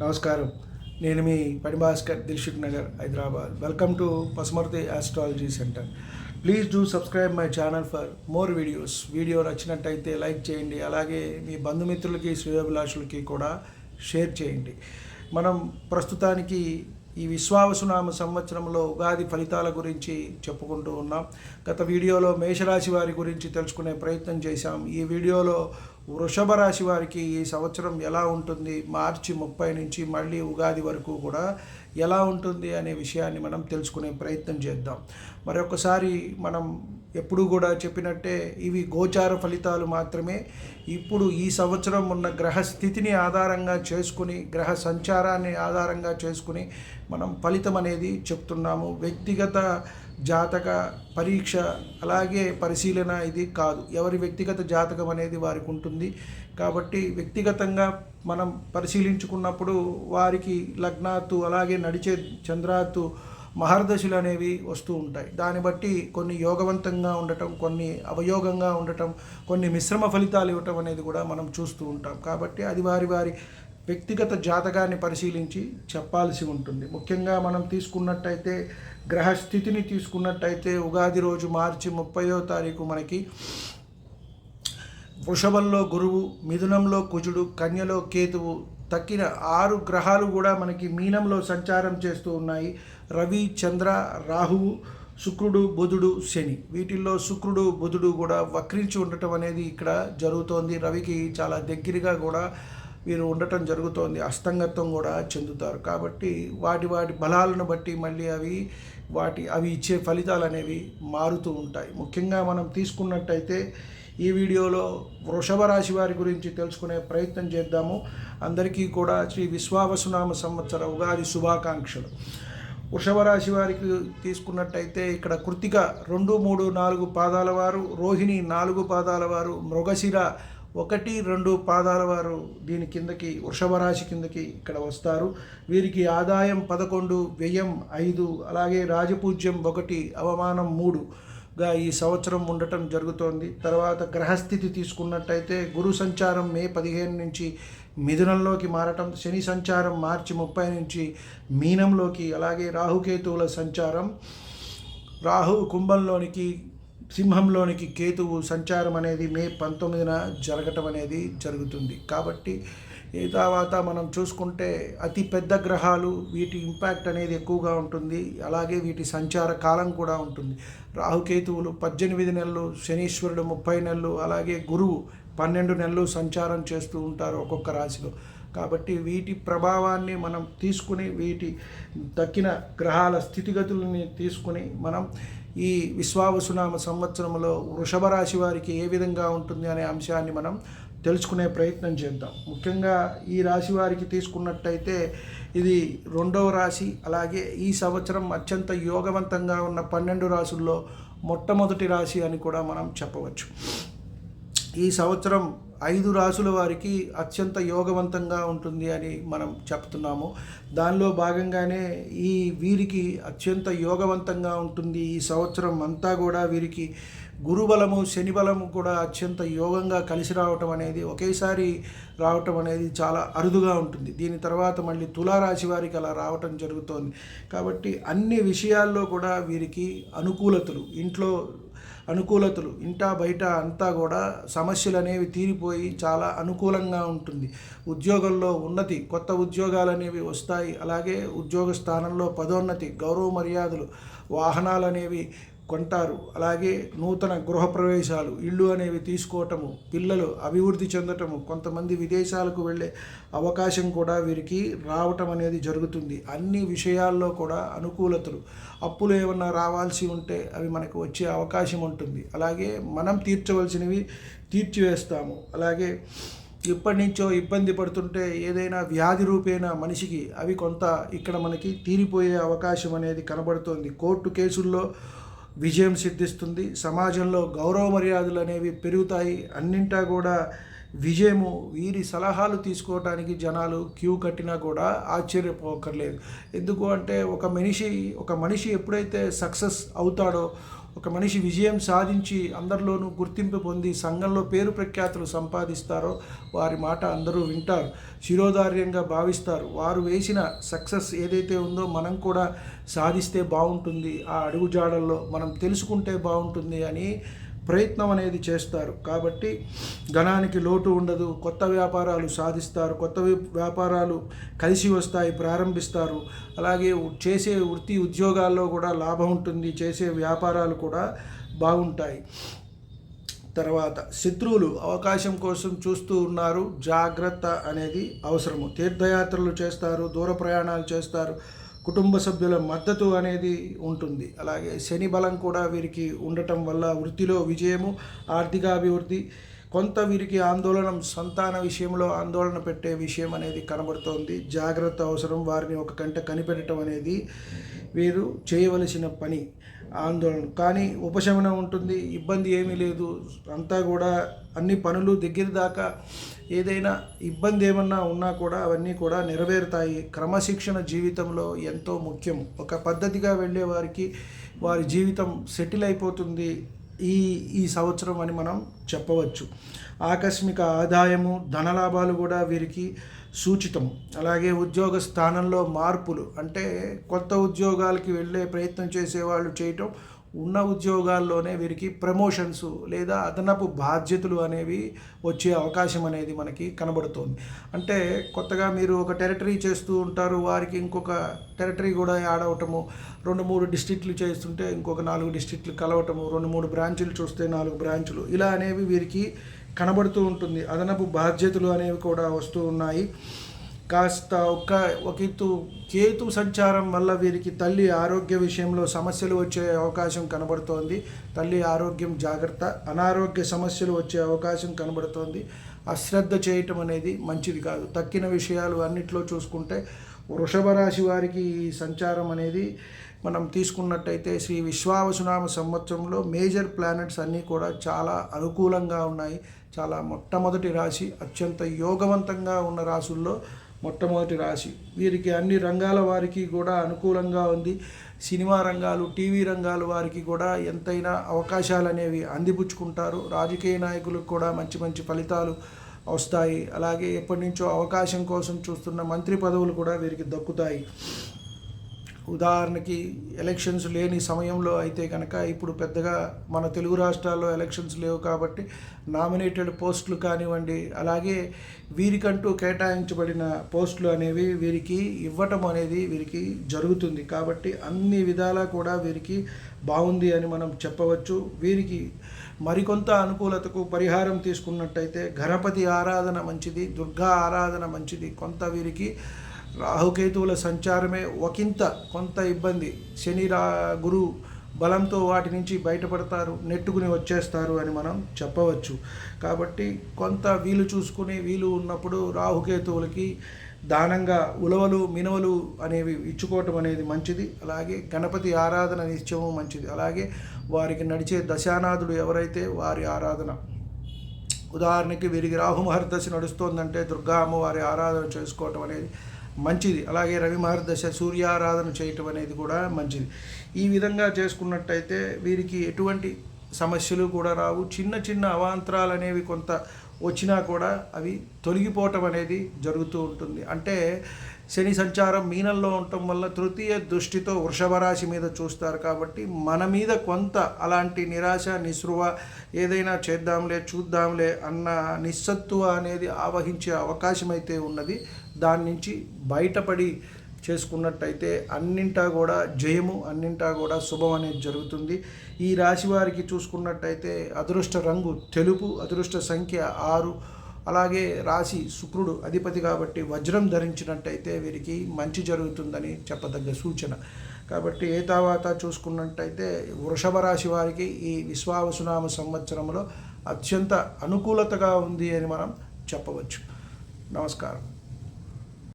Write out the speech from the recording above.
నమస్కారం. నేను మీ Padibhaskar Dilsukh Nagar Hyderabad. Welcome to Pasumarthi astrology centre please do subscribe my channel for more videos video నచ్చినట్టయితే like చేయండి. అలాగే మీ బంధుమిత్రులకి శ్రేయోభిలాషులకి కూడా share చేయండి. మనం ప్రస్తుతానికి ఈ విశ్వావసునామ సంవత్సరంలో ఉగాది ఫలితాల గురించి చెప్పుకుంటూ ఉన్నాం. గత వీడియోలో మేషరాశి వారి గురించి తెలుసుకునే ప్రయత్నం చేశాం. ఈ వీడియోలో వృషభ రాశి వారికి ఈ సంవత్సరం ఎలా ఉంటుంది? మార్చి ముప్పై నుంచి మళ్ళీ ఉగాది వరకు కూడా ఎలా ఉంటుంది అనే విషయాన్ని మనం తెలుసుకునే ప్రయత్నం చేద్దాం. మరొకసారి మనం ఎప్పుడు కూడా చెప్పినట్టే ఇవి గోచార ఫలితాలు మాత్రమే. ఇప్పుడు ఈ సంవత్సరం ఉన్న గ్రహ స్థితిని ఆధారంగా చేసుకుని గ్రహ సంచారాన్ని ఆధారంగా చేసుకుని మనం ఫలితం అనేది చెప్తున్నాము. వ్యక్తిగత జాతక పరీక్ష అలాగే పరిశీలన ఇది కాదు. ఎవరి వ్యక్తిగత జాతకం అనేది వారికి ఉంటుంది. కాబట్టి వ్యక్తిగతంగా మనం పరిశీలించుకున్నప్పుడు వారికి లగ్నాత్తు అలాగే నడిచే చంద్రాత్తు మహర్దశలు అనేవి వస్తూ ఉంటాయి. దాన్ని బట్టి కొన్ని యోగవంతంగా ఉండటం కొన్ని అవయోగంగా ఉండటం కొన్ని మిశ్రమ ఫలితాలు ఇవ్వటం అనేది కూడా మనం చూస్తూ ఉంటాం. కాబట్టి అది వారి వారి వ్యక్తిగత జాతకాన్ని పరిశీలించి చెప్పాల్సి ఉంటుంది. ముఖ్యంగా మనం తీసుకున్నట్టయితే గ్రహస్థితిని తీసుకున్నట్టయితే ఉగాది రోజు మార్చి ముప్పయో తారీఖు మనకి వృషభంలో గురువు మిథునంలో కుజుడు కన్యలో కేతువు తక్కిన ఆరు గ్రహాలు కూడా మనకి మీనంలో సంచారం చేస్తూ ఉన్నాయి. రవి చంద్ర రాహువు శుక్రుడు బుధుడు శని. వీటిల్లో శుక్రుడు బుధుడు కూడా వక్రించి ఉండటం అనేది ఇక్కడ జరుగుతోంది. రవికి చాలా దగ్గరగా కూడా వీరు ఉండటం జరుగుతోంది అస్తంగత్వం కూడా చెందుతారు. కాబట్టి వాటి వాటి బలాలను బట్టి మళ్ళీ అవి వాటి అవి ఇచ్చే ఫలితాలు అనేవి మారుతూ ఉంటాయి. ముఖ్యంగా మనం తీసుకున్నట్టయితే ఈ వీడియోలో వృషభ రాశి వారి గురించి తెలుసుకునే ప్రయత్నం చేద్దాము. అందరికీ కూడా శ్రీ విశ్వావసునామ సంవత్సర ఉగాది శుభాకాంక్షలు. వృషభ రాశి వారికి తీసుకున్నట్టయితే ఇక్కడ కృతిక రెండు మూడు నాలుగు పాదాల వారు రోహిణి నాలుగు పాదాల వారు మృగశిర ఒకటి రెండు పాదాల వారు దీని కిందకి వృషభ రాశి కిందకి ఇక్కడ వస్తారు. వీరికి ఆదాయం పదకొండు వ్యయం ఐదు అలాగే రాజపూజ్యం ఒకటి అవమానం మూడు గా ఈ సంవత్సరం ఉండటం జరుగుతోంది. తర్వాత గ్రహస్థితి తీసుకున్నట్టయితే గురు సంచారం మే పదిహేను నుంచి మిథునంలోకి మారటం శని సంచారం మార్చి ముప్పై నుంచి మీనంలోకి అలాగే రాహుకేతువుల సంచారం రాహు కుంభంలోనికి సింహంలోనికి కేతువు సంచారం అనేది మే పంతొమ్మిదిన జరగటం అనేది జరుగుతుంది. కాబట్టి ఈ తర్వాత మనం చూసుకుంటే అతి పెద్ద గ్రహాలు వీటి ఇంపాక్ట్ అనేది ఎక్కువగా ఉంటుంది. అలాగే వీటి సంచార కాలం కూడా ఉంటుంది. రాహుకేతువులు పద్దెనిమిది నెలలు శనీశ్వరుడు ముప్పై నెలలు అలాగే గురువు పన్నెండు నెలలు సంచారం చేస్తూ ఉంటారు ఒక్కొక్క రాశిలో. కాబట్టి వీటి ప్రభావాన్ని మనం తీసుకుని వీటి తక్కిన గ్రహాల స్థితిగతులని తీసుకుని మనం ఈ విశ్వావసునామ సంవత్సరంలో వృషభ రాశి వారికి ఏ విధంగా ఉంటుంది అనే అంశాన్ని మనం తెలుసుకునే ప్రయత్నం చేద్దాం. ముఖ్యంగా ఈ రాశి వారికి తీసుకున్నట్టయితే ఇది రెండవ రాశి అలాగే ఈ సంవత్సరం అత్యంత యోగవంతంగా ఉన్న పన్నెండు రాశుల్లో మొట్టమొదటి రాశి అని కూడా మనం చెప్పవచ్చు. ఈ సంవత్సరం ఐదు రాసుల వారికి అత్యంత యోగవంతంగా ఉంటుంది అని మనం చెప్తున్నాము. దానిలో భాగంగానే ఈ వీరికి అత్యంత యోగవంతంగా ఉంటుంది. ఈ సంవత్సరం అంతా కూడా వీరికి గురుబలము శని బలము కూడా అత్యంత యోగంగా కలిసి రావటం అనేది ఒకేసారి రావటం అనేది చాలా అరుదుగా ఉంటుంది. దీని తర్వాత మళ్ళీ తులారాశి వారికి అలా రావటం జరుగుతోంది. కాబట్టి అన్ని విషయాల్లో కూడా వీరికి అనుకూలతలు ఇంట్లో అనుకూలతలు. ఇంటా బయట అంతా కూడా సమస్యలు అనేవి తీరిపోయి చాలా అనుకూలంగా ఉంటుంది. ఉద్యోగంలో ఉన్నతి కొత్త ఉద్యోగాలు అనేవి వస్తాయి. అలాగే ఉద్యోగ స్థానంలో పదోన్నతి గౌరవ మర్యాదలు వాహనాలు అనేవి కొంటారు. అలాగే నూతన గృహప్రవేశాలు ఇళ్ళు అనేవి తీసుకోవటము పిల్లలు అభివృద్ధి చెందటము కొంతమంది విదేశాలకు వెళ్ళే అవకాశం కూడా వీరికి రావటం అనేది జరుగుతుంది. అన్ని విషయాల్లో కూడా అనుకూలతలు. అప్పులు ఏమన్నా రావాల్సి ఉంటే అవి మనకు వచ్చే అవకాశం ఉంటుంది. అలాగే మనం తీర్చవలసినవి తీర్చివేస్తాము. అలాగే ఇప్పటి నుంచో ఇబ్బంది పడుతుంటే ఏదైనా వ్యాధి రూపేణ మనిషికి అవి కొంత ఇక్కడ మనకి తీరిపోయే అవకాశం అనేది కనబడుతోంది. కోర్టు కేసుల్లో విజయం సిద్ధిస్తుంది. సమాజంలో గౌరవ మర్యాదలు అనేవి పెరుగుతాయి. అన్నింటా కూడా విజయము వీరి సలహాలు తీసుకోవటానికి జనాలు క్యూ కట్టినా కూడా ఆశ్చర్యపోకర్లేదు. ఎందుకు అంటే ఒక మనిషి ఒక మనిషి ఎప్పుడైతే సక్సెస్ అవుతాడో ఒక మనిషి విజయం సాధించి అందరిలోనూ గుర్తింపు పొంది సంఘంలో పేరు ప్రఖ్యాతులు సంపాదిస్తారో వారి మాట అందరూ వింటారు శిరోధార్యంగా భావిస్తారు. వారు వేసిన సక్సెస్ ఏదైతే ఉందో మనం కూడా సాధిస్తే బాగుంటుంది. ఆ అడుగుజాడల్లో మనం తెలుసుకుంటే బాగుంటుంది అని ప్రయత్నం అనేది చేస్తారు. కాబట్టి ధనానికి లోటు ఉండదు. కొత్త వ్యాపారాలు సాధిస్తారు. కొత్త వ్యాపారాలు కలిసి వస్తాయి ప్రారంభిస్తారు. అలాగే చేసే వృత్తి ఉద్యోగాల్లో కూడా లాభం ఉంటుంది. చేసే వ్యాపారాలు కూడా బాగుంటాయి. తర్వాత శత్రువులు అవకాశం కోసం చూస్తూ ఉన్నారు. జాగ్రత్త అనేది అవసరము. తీర్థయాత్రలు చేస్తారు దూర ప్రయాణాలు చేస్తారు. కుటుంబ సభ్యుల మద్దతు అనేది ఉంటుంది. అలాగే శని బలం కూడా వీరికి ఉండటం వల్ల వృత్తిలో విజయము ఆర్థికాభివృద్ధి కొంత వీరికి ఆందోళన సంతాన విషయంలో ఆందోళన పెట్టే విషయం అనేది కనబడుతోంది. జాగ్రత్త అవసరం వారిని ఒక కంట కనిపెట్టడం అనేది వీరు చేయవలసిన పని. ఆందోళన. కానీ ఉపశమనం ఉంటుంది ఇబ్బంది ఏమీ లేదు. అంతా కూడా అన్ని పనులు దగ్గర దాకా ఏదైనా ఇబ్బంది ఏమన్నా ఉన్నా కూడా అవన్నీ కూడా నెరవేరుతాయి. క్రమశిక్షణ జీవితంలో ఎంతో ముఖ్యం. ఒక పద్ధతిగా వెళ్ళే వారికి వారి జీవితం సెటిల్ అయిపోతుంది ఈ ఈ సంవత్సరం అని మనం చెప్పవచ్చు. ఆకస్మిక ఆదాయము ధనలాభాలు కూడా వీరికి సూచితం. అలాగే ఉద్యోగ స్థానంలో మార్పులు అంటే కొత్త ఉద్యోగాలకి వెళ్ళే ప్రయత్నం చేసేవాళ్ళు చేయటం ఉన్న ఉద్యోగాల్లోనే వీరికి ప్రమోషన్స్ లేదా అదనపు బాధ్యతలు అనేవి వచ్చే అవకాశం అనేది మనకి కనబడుతోంది. అంటే కొత్తగా మీరు ఒక టెరిటరీ చేస్తూ ఉంటారు వారికి ఇంకొక టెరిటరీ కూడా యాడ్ అవటము రెండు మూడు డిస్ట్రిక్ట్లు చేస్తుంటే ఇంకొక నాలుగు డిస్ట్రిక్ట్లు కలవటము రెండు మూడు బ్రాంచులు చూస్తే నాలుగు బ్రాంచులు ఇలా అనేవి వీరికి కనబడుతూ ఉంటుంది. అదనపు బాధ్యతలు అనేవి కూడా వస్తూ ఉన్నాయి. కాస్త ఒక ఒక కేతు సంచారం వల్ల వీరికి తల్లి ఆరోగ్య విషయంలో సమస్యలు వచ్చే అవకాశం కనబడుతోంది. తల్లి ఆరోగ్యం జాగ్రత్త అనారోగ్య సమస్యలు వచ్చే అవకాశం కనబడుతోంది. అశ్రద్ధ చేయటం అనేది మంచిది కాదు. తక్కిన విషయాలు అన్నిట్లో చూసుకుంటే వృషభ రాశి వారికి ఈ సంచారం అనేది మనం తీసుకున్నట్టయితే శ్రీ విశ్వావసునామ సంవత్సరంలో మేజర్ ప్లానెట్స్ అన్నీ కూడా చాలా అనుకూలంగా ఉన్నాయి. చాలా మొట్టమొదటి రాశి అత్యంత యోగవంతంగా ఉన్న రాసుల్లో మొట్టమొదటి రాశి. వీరికి అన్ని రంగాల వారికి కూడా అనుకూలంగా ఉంది. సినిమా రంగాలు టీవీ రంగాల వారికి కూడా ఎంతైనా అవకాశాలు అనేవి అందిపుచ్చుకుంటారు. రాజకీయ నాయకులకు కూడా మంచి మంచి ఫలితాలు వస్తాయి. అలాగే ఎప్పటి నుంచో అవకాశం కోసం చూస్తున్న మంత్రి పదవులు కూడా వీరికి దక్కుతాయి. ఉదాహరణకి ఎలక్షన్స్ లేని సమయంలో అయితే కనుక ఇప్పుడు పెద్దగా మన తెలుగు రాష్ట్రాల్లో ఎలక్షన్స్ లేవు కాబట్టి నామినేటెడ్ పోస్టులు కానివ్వండి అలాగే వీరికంటూ కేటాయించబడిన పోస్టులు అనేవి వీరికి ఇవ్వటం అనేది వీరికి జరుగుతుంది కాబట్టి అన్ని విధాలా కూడా వీరికి బాగుంది అని మనం చెప్పవచ్చు. వీరికి మరికొంత అనుకూలతకు పరిహారం తీసుకున్నట్టయితే గణపతి ఆరాధన మంచిది దుర్గా ఆరాధన మంచిది కొంత వీరికి రాహుకేతువుల సంచారమే ఒకంత కొంత ఇబ్బంది. శని రా గురు బలంతో వాటి నుంచి బయటపడతారు నెట్టుకుని వచ్చేస్తారు అని మనం చెప్పవచ్చు. కాబట్టి కొంత వీలు చూసుకుని వీలు ఉన్నప్పుడు రాహుకేతువులకి దానంగా ఉలవలు మినవలు అనేవి ఇచ్చుకోవటం అనేది మంచిది. అలాగే గణపతి ఆరాధన నిత్యము మంచిది. అలాగే వారికి నడిచే దశానాథుడు ఎవరైతే వారి ఆరాధన. ఉదాహరణకి వీరికి రాహు మహర్దశ నడుస్తోందంటే దుర్గా అమ్మవారి ఆరాధన చేసుకోవటం అనేది మంచిది. అలాగే రవి మహర్దశ సూర్యారాధన చేయటం అనేది కూడా మంచిది. ఈ విధంగా చేసుకున్నట్టయితే వీరికి ఎటువంటి సమస్యలు కూడా రావు. చిన్న చిన్న అవాంతరాలు అనేవి కొంత వచ్చినా కూడా అవి తొలగిపోవటం అనేది జరుగుతూ ఉంటుంది. అంటే శని సంచారం మీనంలో ఉండటం వల్ల తృతీయ దృష్టితో వృషభ రాశి మీద చూస్తారు కాబట్టి మన మీద కొంత అలాంటి నిరాశ నిస్రువ ఏదైనా చేద్దాంలే చూద్దాంలే అన్న నిస్సత్తువ అనేది ఆవహించే అవకాశం అయితే ఉన్నది. దాని నుంచి బయటపడి చేసుకున్నట్టయితే అన్నింటా కూడా జయము అన్నింటా కూడా శుభం అనేది జరుగుతుంది. ఈ రాశి వారికి చూసుకున్నట్టయితే అదృష్ట రంగు తెలుపు అదృష్ట సంఖ్య ఆరు అలాగే రాశి శుక్రుడు అధిపతి కాబట్టి వజ్రం ధరించినట్టయితే వీరికి మంచి జరుగుతుందని చెప్పదగ్గ సూచన. కాబట్టి ఏ తర్వాత చూసుకున్నట్టయితే వృషభ రాశి వారికి ఈ విశ్వావసునామ సంవత్సరంలో అత్యంత అనుకూలతగా ఉంది అని మనం చెప్పవచ్చు. నమస్కారం.